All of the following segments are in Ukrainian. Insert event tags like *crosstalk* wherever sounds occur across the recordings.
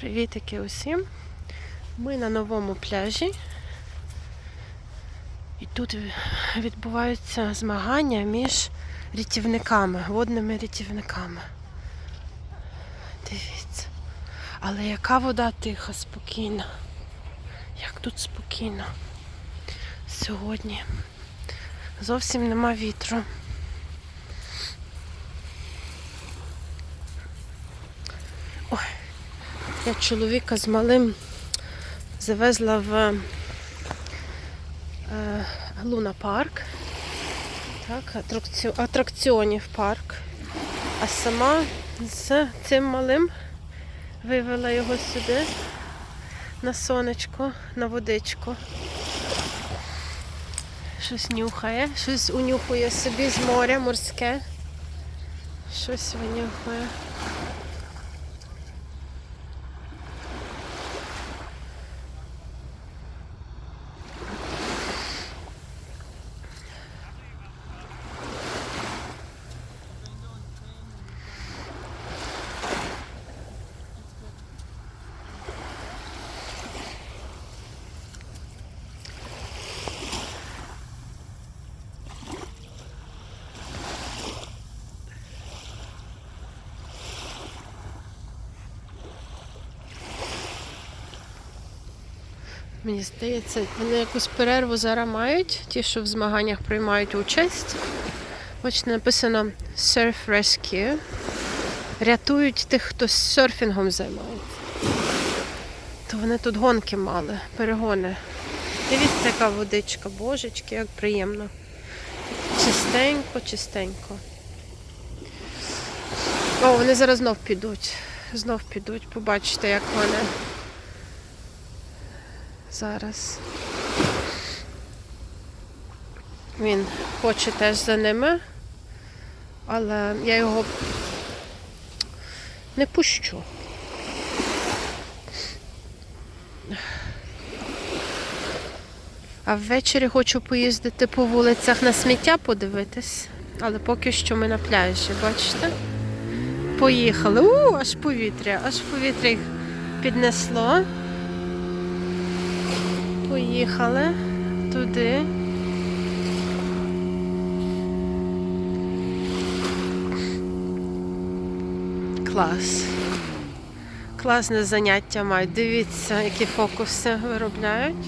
Привітики усім. Ми на новому пляжі. І тут відбуваються змагання між рятівниками, водними рятівниками. Дивіться. Але яка вода тиха, спокійна. Як тут спокійно. Сьогодні. Зовсім нема вітру. Я чоловіка з малим завезла в е, Луна парк. Так, атракціонів парк. А сама з цим малим вивела його сюди на сонечко, на водичку. Щось нюхає, щось унюхує собі з моря морське. Щось винюхує. Мені здається, вони якусь перерву зараз мають, ті, що в змаганнях приймають участь. Бачите, написано Surf Rescue. Рятують тих, хто серфінгом займається. То вони тут гонки мали, перегони. Дивіться, яка водичка, божечки, як приємно. Чистенько, чистенько. О, вони зараз знов підуть. Знов підуть, побачите, як вони. Зараз. Він хоче теж за ними, але я його не пущу. А ввечері хочу поїздити по вулицях на сміття подивитись, але поки що ми на пляжі, бачите? Поїхали. У, аж повітря, аж повітря їх піднесло. Поїхали туди. Клас. Класне заняття мають. Дивіться, які фокуси виробляють.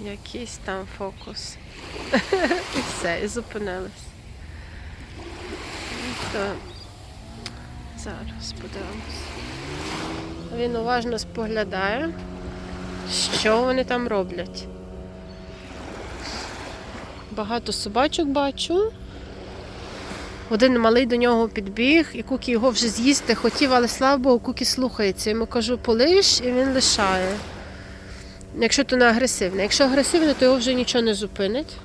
Якийсь там фокус. *laughs* І все, і зупинились. То зараз подивимось. Він уважно споглядає, що вони там роблять. Багато собачок бачу. Один малий до нього підбіг, і Кукі його вже з'їсти хотів, але слава Богу, Кукі слухається. Йому кажу, полиш, і він лишає. Якщо то не агресивне. Якщо агресивне, то його вже нічого не зупинить.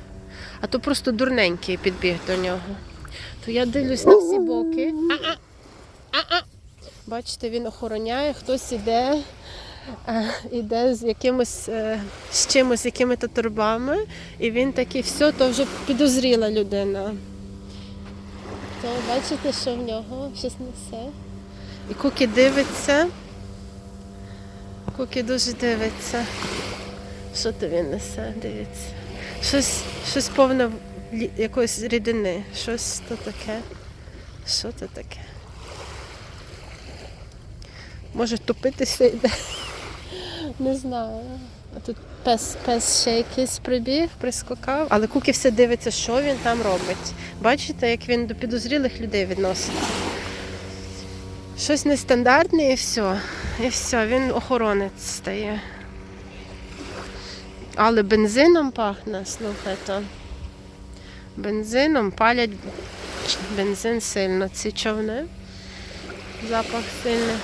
А то просто дурненький підбіг до нього. То я дивлюсь на всі боки. А-а! А-а! Бачите, він охороняє, хтось іде, е, іде з якимось е, з чимось, якими-то торбами, і він такий, все, то вже підозріла людина. То бачите, що в нього щось несе. І Кукі дивиться. Кукі дуже дивиться. Що то він несе, дивиться. Щось, щось повне якоїсь рідини. Щось то таке. Що то таке? Може топитися йде. Не знаю. А тут пес, пес ще якийсь прибіг, прискакав, але Кукі все дивиться, що він там робить. Бачите, як він до підозрілих людей відноситься. Щось нестандартне і все. І все, він охоронець стає. Але бензином пахне, слухайте. Бензином палять бензин сильно. Ці човни. Запах сильний.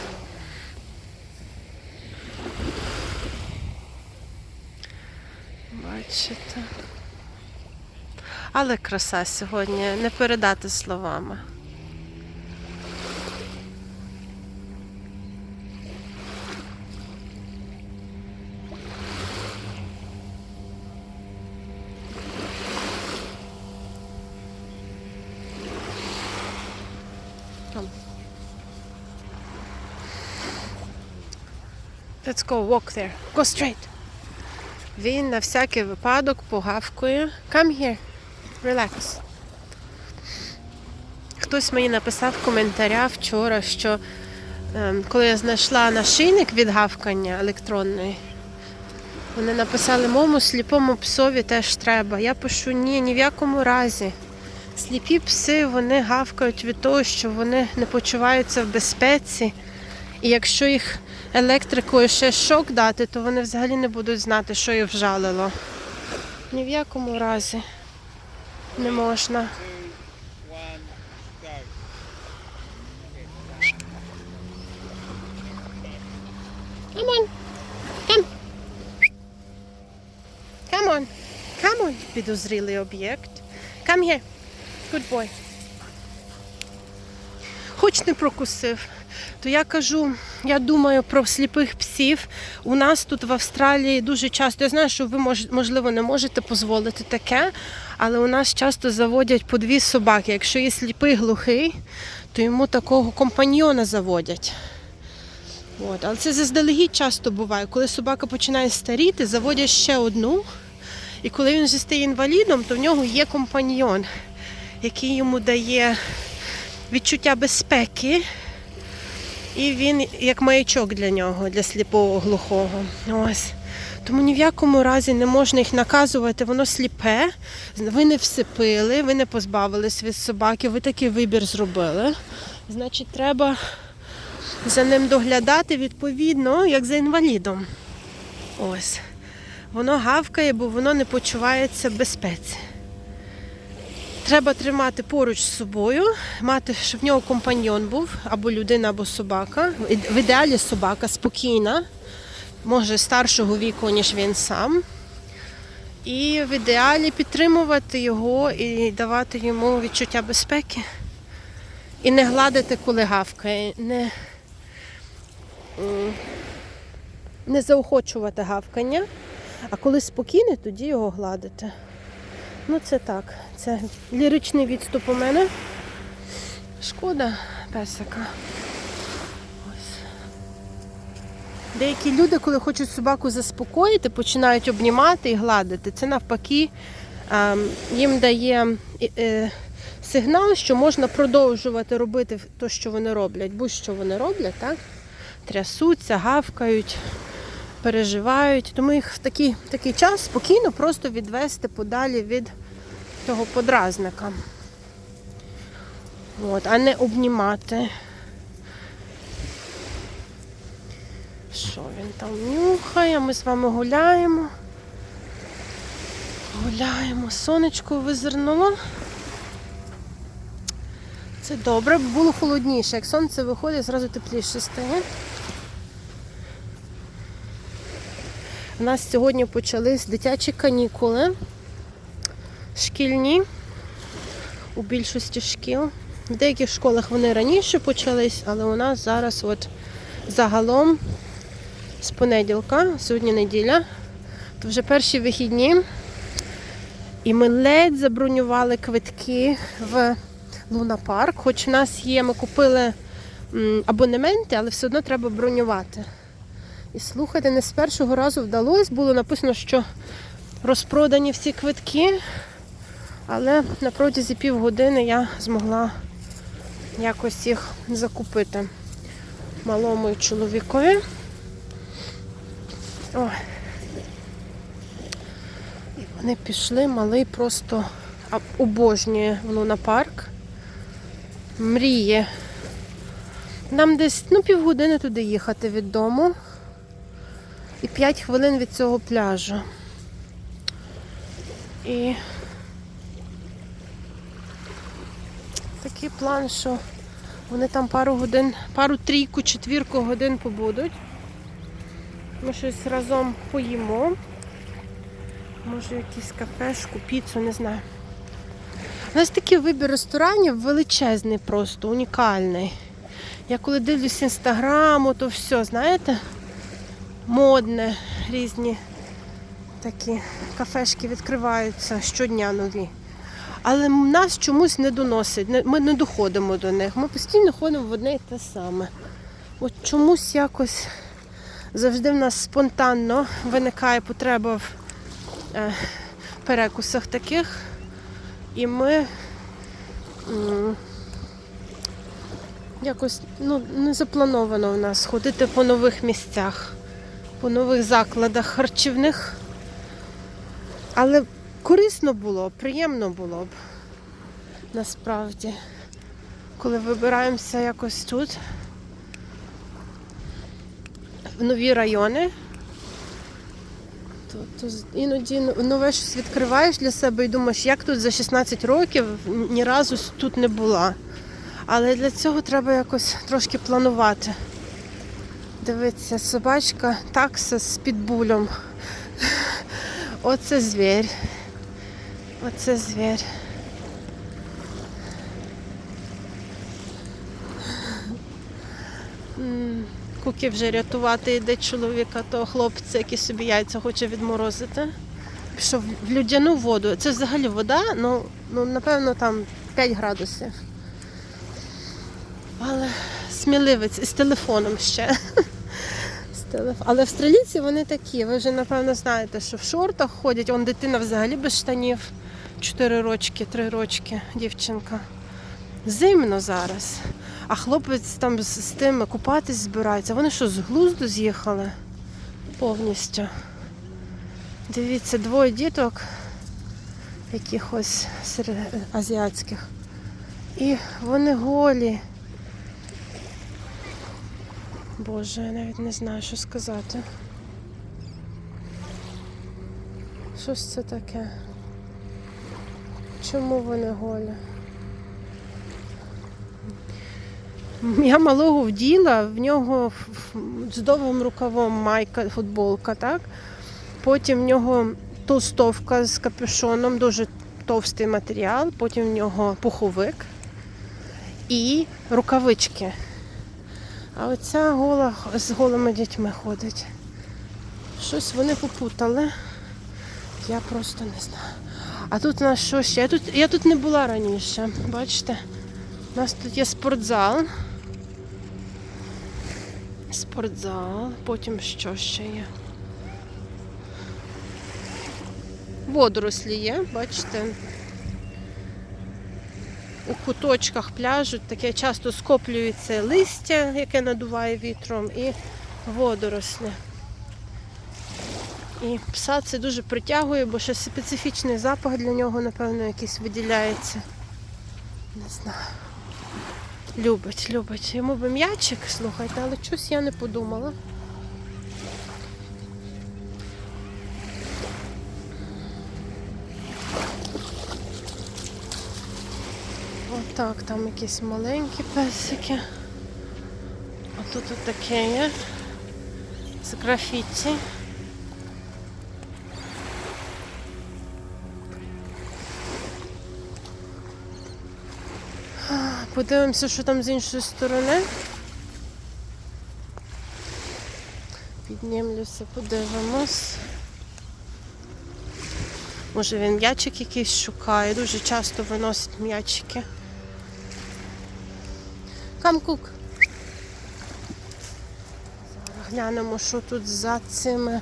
Бачите. Але краса сьогодні не передати словами. Let's go, walk there. Go straight. Він на всякий випадок погавкує. Come here. Relax. Хтось мені написав в коментарях вчора, що ем, коли я знайшла нашийник від гавкання електронний, вони написали, моєму сліпому псові теж треба. Я пишу, ні, ні в якому разі. Сліпі пси вони гавкають від того, що вони не почуваються в безпеці. І якщо їх електрикою ще шок дати, то вони взагалі не будуть знати, що їх вжалило. Ні в якому разі не можна. Come on. Підозрілий об'єкт. Come here. Good boy. Хоч не прокусив. То я кажу, я думаю про сліпих псів. У нас тут в Австралії дуже часто, я знаю, що ви можливо не можете дозволити таке, але у нас часто заводять по дві собаки. Якщо є сліпий глухий, то йому такого компаньйона заводять. От, але це заздалегідь часто буває. Коли собака починає старіти, заводять ще одну. І коли він вже стає інвалідом, то в нього є компаньйон, який йому дає відчуття безпеки. І він як маячок для нього, для сліпого глухого. Ось. Тому ні в якому разі не можна їх наказувати, воно сліпе. Ви не всипили, ви не позбавились від собаки, ви такий вибір зробили. Значить, треба за ним доглядати відповідно, як за інвалідом. Ось. Воно гавкає, бо воно не почувається в безпеці. Треба тримати поруч з собою, мати, щоб в нього компаньйон був, або людина, або собака. В ідеалі собака спокійна, може старшого віку, ніж він сам. І в ідеалі підтримувати його і давати йому відчуття безпеки. І не гладити, коли гавкає, не, не заохочувати гавкання, а коли спокійний, тоді його гладити. Ну, це так. Це ліричний відступ у мене. Шкода песика. Деякі люди, коли хочуть собаку заспокоїти, починають обнімати і гладити. Це навпаки ем, їм дає е, сигнал, що можна продовжувати робити те, що вони роблять. Будь-що вони роблять, так? Трясуться, гавкають, переживають. Тому їх в такий, такий час спокійно просто відвести подалі від того подразника. От, а не обнімати. Що він там нюхає? Ми з вами гуляємо. Гуляємо, сонечко визирнуло. Це добре, бо було холодніше. Як сонце виходить, зразу тепліше стає. У нас сьогодні почались дитячі канікули. Шкільні у більшості шкіл. В деяких школах вони раніше почались, але у нас зараз от загалом з понеділка, сьогодні неділя, то вже перші вихідні. І ми ледь забронювали квитки в Луна Парк. Хоч в нас є, ми купили абонементи, але все одно треба бронювати. І слухайте, не з першого разу вдалося. Було написано, що розпродані всі квитки, але на протязі півгодини я змогла якось їх закупити малому і чоловікові. Ой. І вони пішли, малий просто обожнює в лунапарк. Мріє. Нам десь ну, півгодини туди їхати від дому. І 5 хвилин від цього пляжу. І такий план, що вони там пару годин, пару трійку, четвірку годин побудуть. Ми щось разом поїмо. Може якусь кафешку, піцу, не знаю. У нас такий вибір ресторанів величезний просто, унікальний. Я коли дивлюсь інстаграму, то все, знаєте, модне, різні такі кафешки відкриваються щодня нові. Але нас чомусь не доносить, ми не доходимо до них. Ми постійно ходимо в одне і те саме. От чомусь якось Завжди в нас спонтанно виникає потреба в е, перекусах таких. І ми якось ну, не заплановано в нас ходити по нових місцях, по нових закладах харчівних. Але корисно було, приємно було б насправді, коли вибираємося якось тут, в нові райони. То, то іноді ну- нове щось відкриваєш для себе і думаєш, як тут за 16 років ні разу тут не була. Але для цього треба якось трошки планувати. Дивіться, собачка такса з підбулем. *laughs* Оце звір. Оце звір. Куки вже рятувати йде чоловіка, того хлопця, який собі яйця хоче відморозити. Пішов в людяну воду. Це взагалі вода, ну, ну напевно, там 5 градусів. Але сміливець з телефоном ще. Але австралійці вони такі. Ви вже напевно знаєте, що в шортах ходять, он дитина взагалі без штанів. 4 рочки, 3 рочки, дівчинка. Зимно зараз. А хлопець там з, з тими купатись збирається. Вони що, з глузду з'їхали? Повністю. Дивіться, двоє діток якихось серед- азіатських. І вони голі. Боже, я навіть не знаю, що сказати. Що ж це таке? Чому вони голі? Я малого вділа, в нього з довгим рукавом майка, футболка, так? Потім в нього толстовка з капюшоном, дуже товстий матеріал, потім в нього пуховик і рукавички. А оця гола з голими дітьми ходить. Щось вони попутали. Я просто не знаю. А тут у нас що ще? Я тут, я тут не була раніше, бачите? У нас тут є спортзал. Спортзал, потім що ще є? Водорослі є, бачите? У куточках пляжу таке часто скоплюється листя, яке надуває вітром, і водорослі. І пса це дуже притягує, бо ще специфічний запах для нього, напевно, якийсь виділяється. Не знаю. Любить, любить. Йому би м'ячик, слухайте, але щось я не подумала. Отак, там якісь маленькі песики. А тут таке є. З графіті. Подивимося, що там з іншої сторони. Піднімлюся, подивимось. Може він м'ячик якийсь шукає, дуже часто виносить м'ячики. Камкук. Зараз глянемо, що тут за цими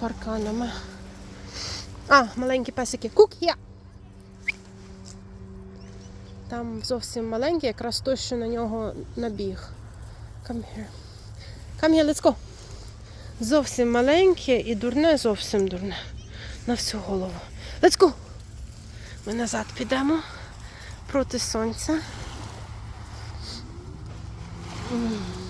парканами. А, маленькі песики. Кук, я. Там зовсім маленький, якраз той, що на нього набіг. Come here. Come here, let's go. Зовсім маленьке і дурне, зовсім дурне. На всю голову. Let's go. Ми назад підемо проти сонця. М.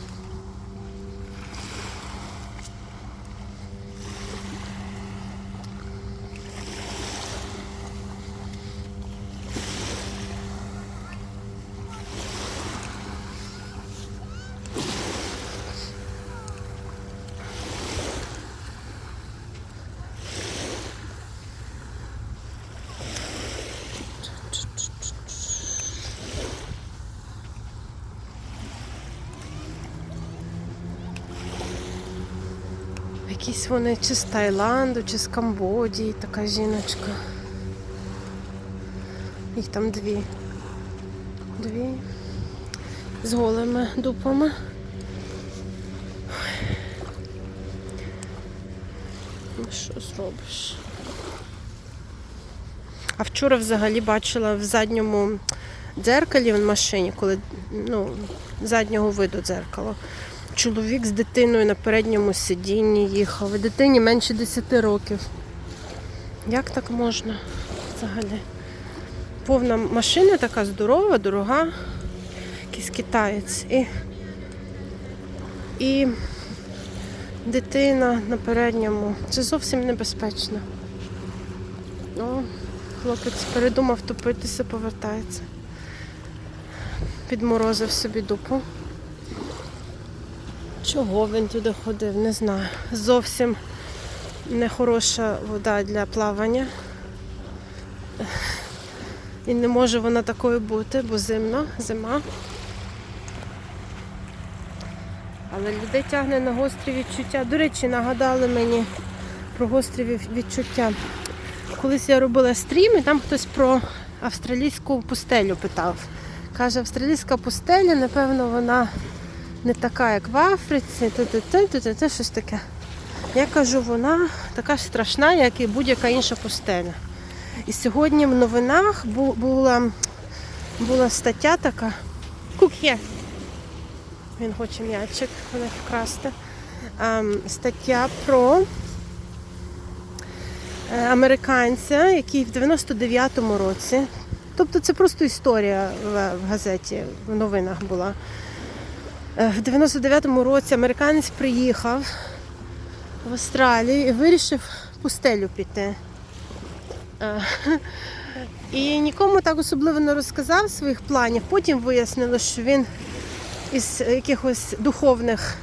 Якісь вони чи з Таїланду, чи з Камбодії, така жіночка. Їх там дві. Дві. З голими дупами. Ой. що зробиш? А вчора взагалі бачила в задньому дзеркалі в машині, коли ну, заднього виду дзеркало. Чоловік з дитиною на передньому сидінні їхав. Дитині менше 10 років. Як так можна взагалі? Повна машина така здорова, дорога, якийсь китаєць. І, і дитина на передньому. Це зовсім небезпечно. О, хлопець передумав топитися, повертається. Підморозив собі дупу. Чого він туди ходив, не знаю. Зовсім нехороша вода для плавання. І не може вона такою бути, бо зимно, зима. Але людей тягне на гострі відчуття. До речі, нагадали мені про гострі відчуття. Колись я робила стрім, і там хтось про австралійську пустелю питав. Каже, австралійська пустеля, напевно, вона не така, як в Африці, те-те-те, щось таке. Я кажу, вона така страшна, як і будь-яка інша пустеля. І сьогодні в новинах бу- була, була стаття така. Here. Він хоче м'ячик вкрасти. Ем, стаття про е, американця, який в 99-му році. Тобто це просто історія в газеті, в новинах була. Е, В 99-му році американець приїхав в Австралію і вирішив пустелю піти. Е, І нікому так особливо не розказав своїх планів. Потім вияснило, що він із якихось духовних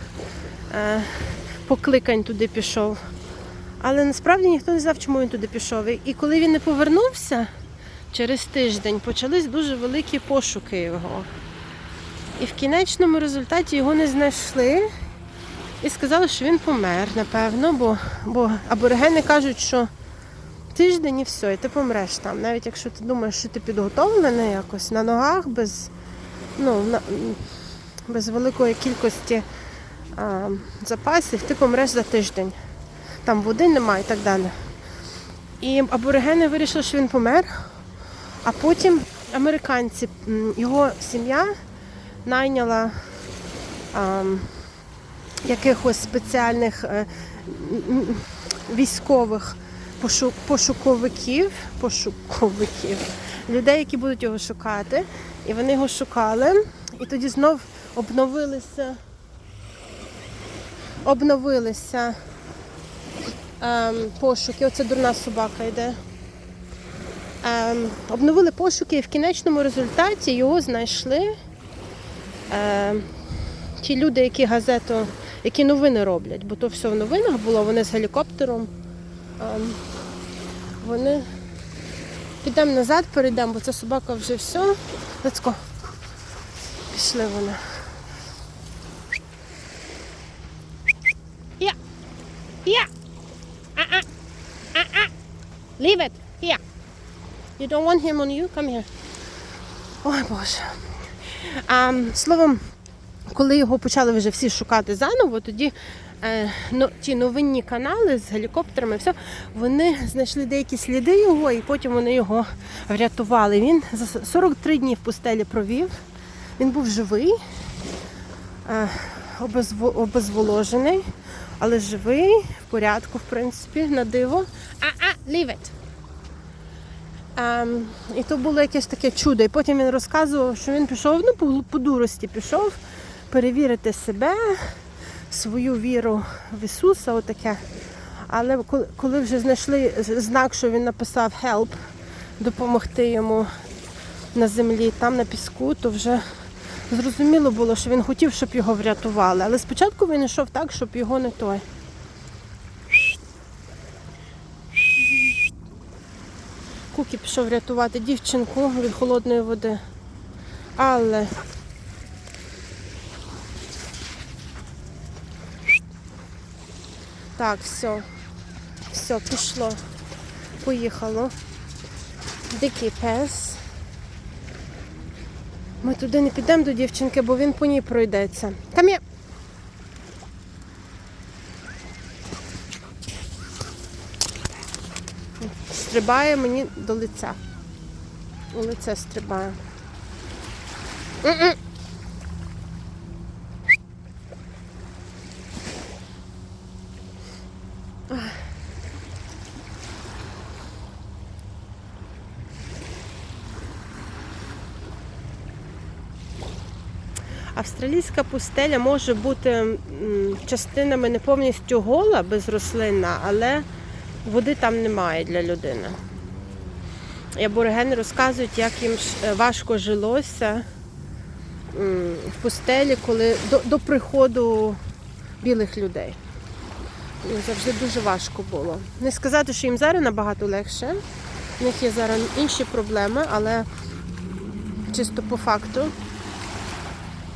е, покликань туди пішов. Але насправді ніхто не знав, чому він туди пішов. І коли він не повернувся через тиждень, почались дуже великі пошуки його. І в кінечному результаті його не знайшли і сказали, що він помер, напевно, бо, бо аборигени кажуть, що тиждень і все, і ти помреш там. Навіть якщо ти думаєш, що ти підготовлений якось на ногах, без, ну, на, без великої кількості а, запасів, ти помреш за тиждень. Там води немає і так далі. І аборигени вирішили, що він помер, а потім американці, його сім'я найняла а, якихось спеціальних е, м, м, військових пошу- пошуковиків, пошуковиків, людей, які будуть його шукати. І вони його шукали, і тоді знов обновилися, обновилися ем, пошуки. Оце дурна собака йде. Ем, обновили пошуки і в кінечному результаті його знайшли ем, ті люди, які газету, які новини роблять, бо то все в новинах було, вони з гелікоптером. Ем, вони підемо назад, перейдемо, бо ця собака вже все. Go. Пішли вони. Yeah. Yeah. Uh-uh. Uh-uh. Leave it. Here. You don't want him on you? Come here. Ой, Боже. А, словом, коли його почали вже всі шукати заново, тоді е, ну, ті новинні канали з гелікоптерами, все, вони знайшли деякі сліди його, і потім вони його врятували. Він за 43 дні в пустелі провів. Він був живий, е, обезво- обезволожений, але живий, в порядку, в принципі, на диво. А-а, leave it. Ем, і то було якесь таке чудо. І потім він розказував, що він пішов, ну, по, по дурості пішов перевірити себе, свою віру в Ісуса, отаке. Але коли, вже знайшли знак, що він написав help, допомогти йому на землі, там на піску, то вже зрозуміло було, що він хотів, щоб його врятували. Але спочатку він йшов так, щоб його не той. Кукі пішов рятувати дівчинку від холодної води. Але так, все. Все, пішло. Поїхало. Дикий пес. Ми туди не підемо до дівчинки, бо він по ній пройдеться. Там є. Стрибає мені до лиця. У лице стрибає. Австралійська пустеля може бути частинами не повністю гола, безрослинна, але води там немає для людини. І аборигени розказують, як їм е, важко жилося в пустелі, коли до, до приходу білих людей. Їм завжди дуже важко було. Не сказати, що їм зараз набагато легше. У них є зараз інші проблеми, але чисто по факту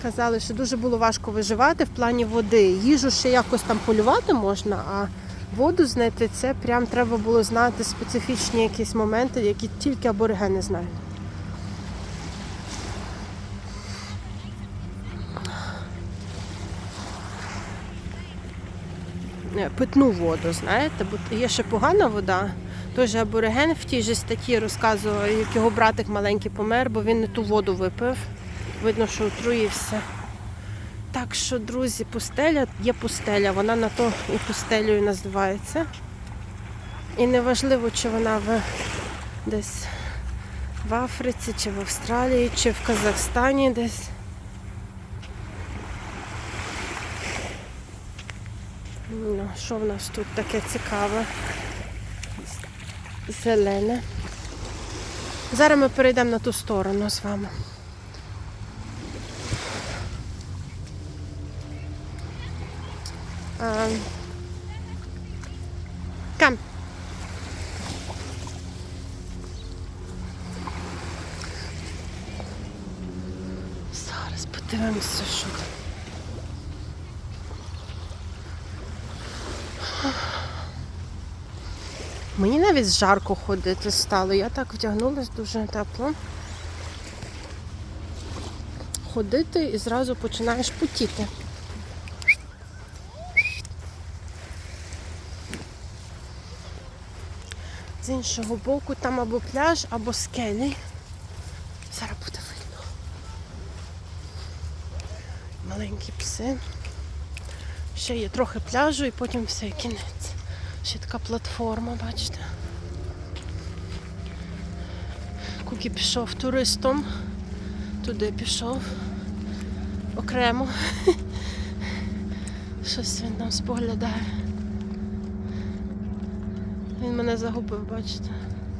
казали, що дуже було важко виживати в плані води. Їжу ще якось там полювати можна, а воду знайти це прям треба було знати специфічні якісь моменти, які тільки аборигени знають. Е, Питну воду, знаєте, бо є ще погана вода. Той же абориген в тій же статті розказував, як його братик маленький помер, бо він не ту воду випив. Видно, що отруївся. Так що, друзі, пустеля є пустеля, вона на то і пустелею називається. І неважливо, чи вона в десь в Африці, чи в Австралії, чи в Казахстані десь. Ну, що в нас тут таке цікаве? Зелене. Зараз ми перейдемо на ту сторону з вами. Um. Зараз подивимося, що. Мені навіть жарко ходити стало. Я так вдягнулась дуже тепло. Ходити і зразу починаєш потіти. З іншого боку там або пляж, або скелі. Зараз буде видно. Маленькі пси. Ще є трохи пляжу і потім все кінець. Ще така платформа, бачите. Кукі пішов туристом. Туди пішов. Окремо. *laughs* Щось він там споглядає. Він мене загубив, бачите?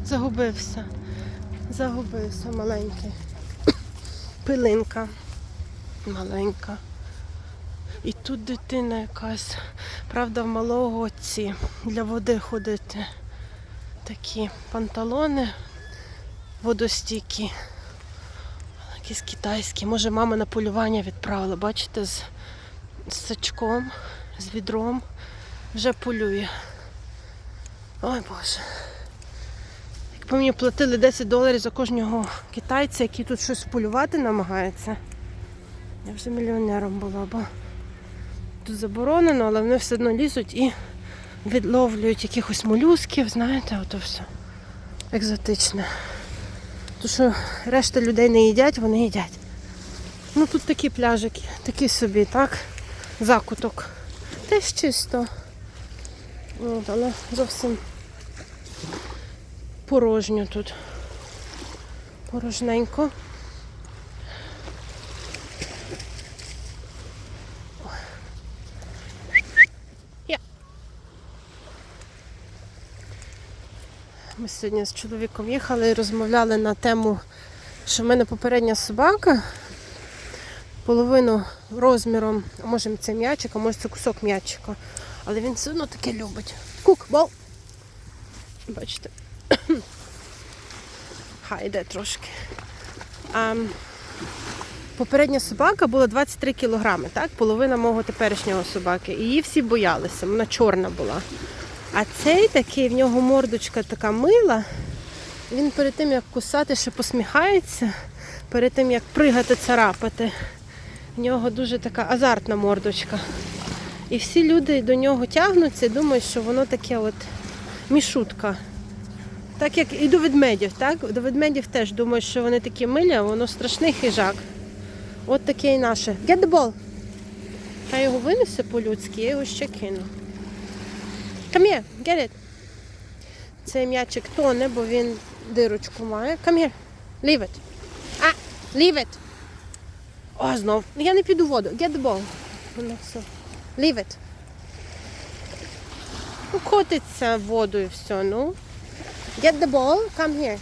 Загубився. Загубився маленький. *coughs* Пилинка маленька. І тут дитина якась. Правда, в малого ці для води ходити. Такі панталони водостійкі. Якісь китайські. Може, мама на полювання відправила, бачите, з, з сачком, з відром. Вже полює. Ой Боже. Якби мені платили 10 доларів за кожного китайця, який тут щось полювати намагається, я вже мільйонером була, бо тут заборонено, але вони все одно лізуть і відловлюють якихось молюсків, знаєте, ото все екзотичне. То що решта людей не їдять, вони їдять. Ну тут такі пляжики, такі собі, так? Закуток. Теж чисто. От, але зовсім порожньо тут. Порожненько. Ми сьогодні з чоловіком їхали і розмовляли на тему, що в мене попередня собака половину розміром, а може це м'ячик, а може це кусок м'ячика. Але він все одно таке любить. Кук, бол. Бачите. *coughs* Хай йде трошки. А, попередня собака була 23 кілограми, так? половина мого теперішнього собаки. І її всі боялися, вона чорна була. А цей такий, в нього мордочка така мила. Він перед тим, як кусати, ще посміхається, перед тим, як пригати, царапати. В нього дуже така азартна мордочка. І всі люди до нього тягнуться і думають, що воно таке от мішутка. Так як і до ведмедів, так? До ведмедів теж думають, що вони такі милі, а воно страшний хижак. От таке і наше. Get the ball. Та його винесе по-людськи, я його ще кину. Come here, get it. Цей м'ячик тоне, бо він дирочку має. Come here. Leave it. А, leave it. О, знов. Я не піду в воду. Get the ball. Воно все. Leave it. Ну, котиться в воду і все, ну. Get the ball, come here.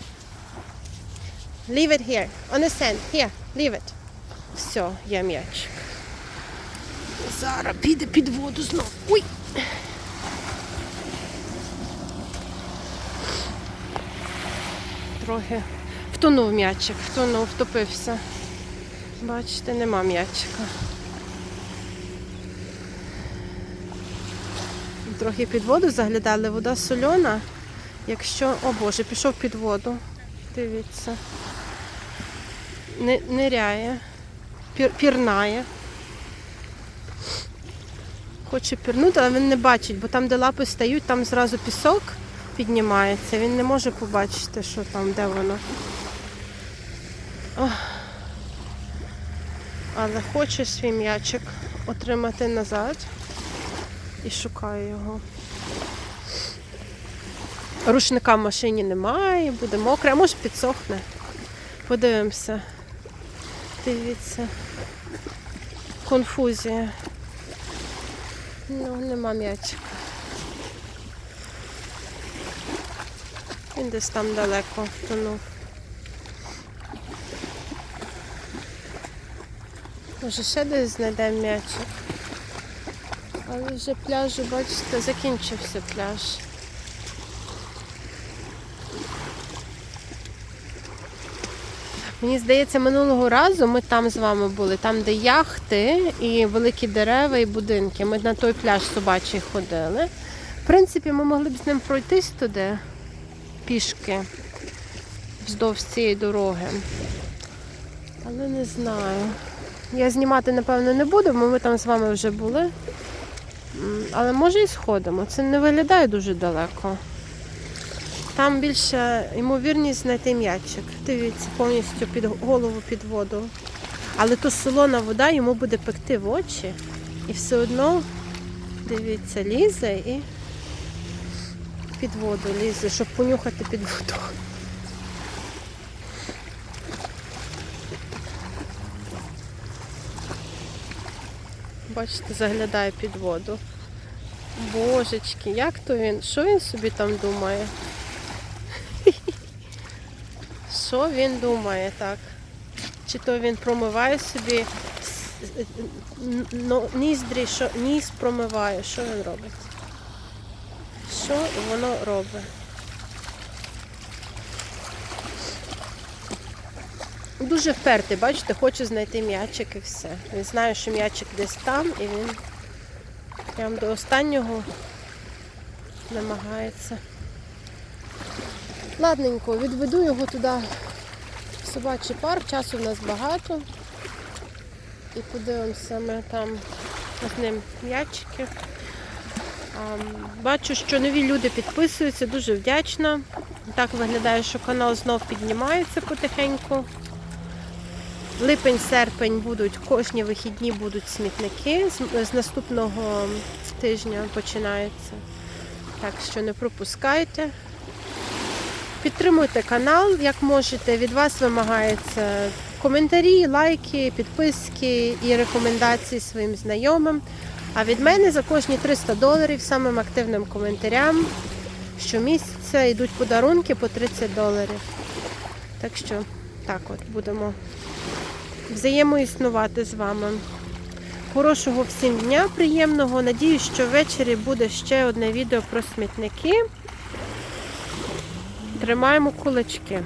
Leave it here. On the sand. Here, leave it. Все, є м'ячик. Зараз піде під воду знов. Ой. Трохи втонув м'ячик, втонув, втопився. Бачите, нема м'ячика. Трохи під воду заглядали, вода сольона. Якщо, о Боже, пішов під воду. Дивіться. Ниряє, пір, пірнає. Хоче пірнути, але він не бачить, бо там, де лапи стають, там зразу пісок піднімається. Він не може побачити, що там, де воно. Ох. Але хоче свій м'ячик отримати назад і шукає його. Рушника в машині немає, буде мокре, а може підсохне. Подивимося. Дивіться. Конфузія. Ну, нема м'ячика. Він десь там далеко втонув. Може ще десь знайдемо м'ячик. Але вже пляжу, бачите, закінчився пляж. Мені здається, минулого разу ми там з вами були, там, де яхти і великі дерева і будинки. Ми на той пляж собачий ходили. В принципі, ми могли б з ним пройтись туди пішки вздовж цієї дороги. Але не знаю. Я знімати, напевно, не буду, бо ми там з вами вже були. Але може і сходимо. Це не виглядає дуже далеко. Там більше ймовірність знайти м'ячик. Дивіться, повністю під голову під воду. Але то солона вода йому буде пекти в очі. І все одно, дивіться, лізе і під воду лізе, щоб понюхати під воду. Бачите, заглядає під воду. Божечки, як то він? Що він собі там думає? Що він думає так? Чи то він промиває собі ніздрі, що ніс промиває? Що він робить? Що воно робить? Дуже впертий, бачите, хоче знайти м'ячик і все. Він знає, що м'ячик десь там, і він прям до останнього намагається. Ладненько, відведу його туди в собачий парк, часу в нас багато. І подивимося ми там з ним м'ячики. Бачу, що нові люди підписуються, дуже вдячна. Так виглядає, що канал знов піднімається потихеньку. Липень-серпень будуть, кожні вихідні будуть смітники. З, наступного тижня починається. Так що не пропускайте. Підтримуйте канал, як можете. Від вас вимагається коментарі, лайки, підписки і рекомендації своїм знайомим. А від мене за кожні 300 доларів самим активним коментарям щомісяця йдуть подарунки по 30 доларів. Так що так от будемо взаємоіснувати з вами. Хорошого всім дня, приємного. Надіюсь, що ввечері буде ще одне відео про смітники. Тримаємо кулачки.